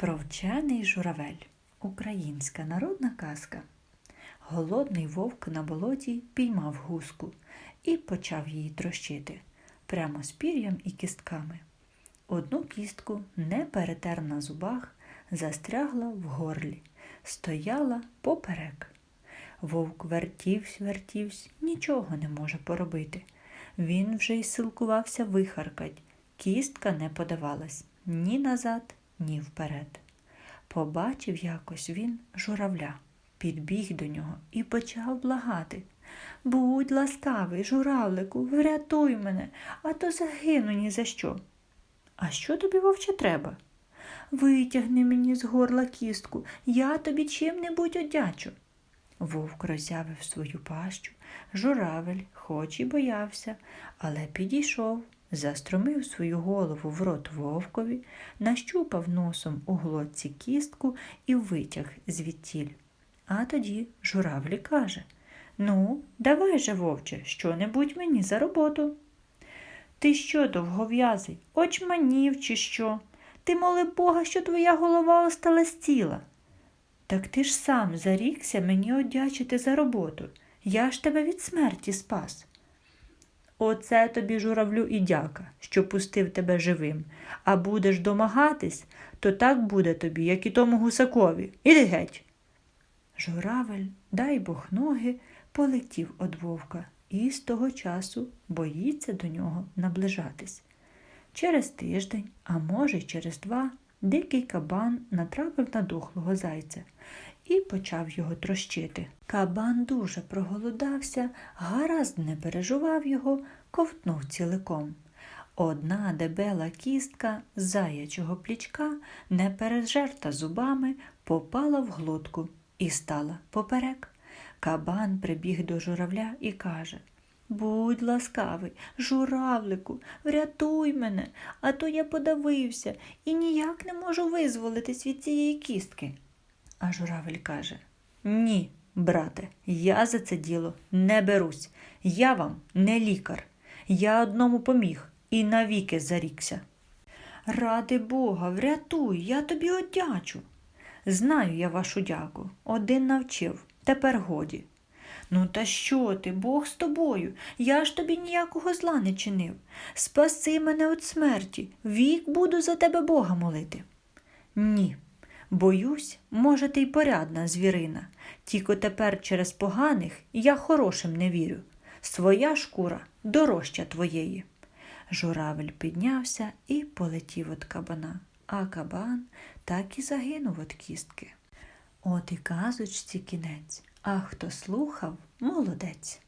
Про вчений журавель. Українська народна казка. Голодний вовк на болоті піймав гуску і почав її трощити прямо з пір'ям і кістками. Одну кістку, не перетер на зубах, застрягла в горлі, стояла поперек. Вовк вертівсь, вертівсь, нічого не може поробити. Він вже й силкувався вихаркать. Кістка не подавалась ні назад, ні вперед. Побачив якось він журавля, підбіг до нього і почав благати. Будь ласкавий, журавлику, врятуй мене, а то загину ні за що. А що тобі, вовче, треба? Витягни мені з горла кістку, я тобі чим-небудь одячу. Вовк роззявив свою пащу, журавель, хоч і боявся, але підійшов, застромив свою голову в рот вовкові, нащупав носом у глотці кістку і витяг звідтіль. А тоді журавлі каже Ну, давай же, вовче, що-небудь мені за роботу. Ти що, довгов'язий, очманів чи що? Ти моли Бога, що твоя голова осталась ціла. Так ти ж сам зарікся мені одячити за роботу. Я ж тебе від смерті спас. Оце тобі, журавлю, і дяка, що пустив тебе живим, а будеш домагатись, то так буде тобі, як і тому гусакові. Іди геть. Журавель, дай Бог ноги, полетів од вовка і з того часу боїться до нього наближатись. Через тиждень, а може й через два, дикий кабан натрапив на дохлого зайця і почав його трощити. Кабан дуже проголодався, гаразд не переживав його, ковтнув ціликом. Одна дебела кістка заячого плічка, не пережерта зубами, попала в глотку і стала поперек. Кабан прибіг до журавля і каже Будь ласкавий, журавлику, врятуй мене, а то я подавився і ніяк не можу визволитись від цієї кістки. А журавель каже Ні, брате, я за це діло не берусь. Я вам не лікар. Я одному поміг і навіки зарікся. Ради Бога, врятуй, я тобі одячу. Знаю я вашу дяку, один навчив, тепер годі. Ну, та що ти, Бог з тобою? Я ж тобі ніякого зла не чинив. Спаси мене від смерті, вік буду за тебе Бога молити. Ні, боюсь, може, ти й порядна звірина, тільки тепер через поганих я хорошим не вірю. Своя шкура дорожча твоєї. Журавель піднявся і полетів від кабана, а кабан так і загинув від кістки. От і казочці кінець, а хто слухав, молодець.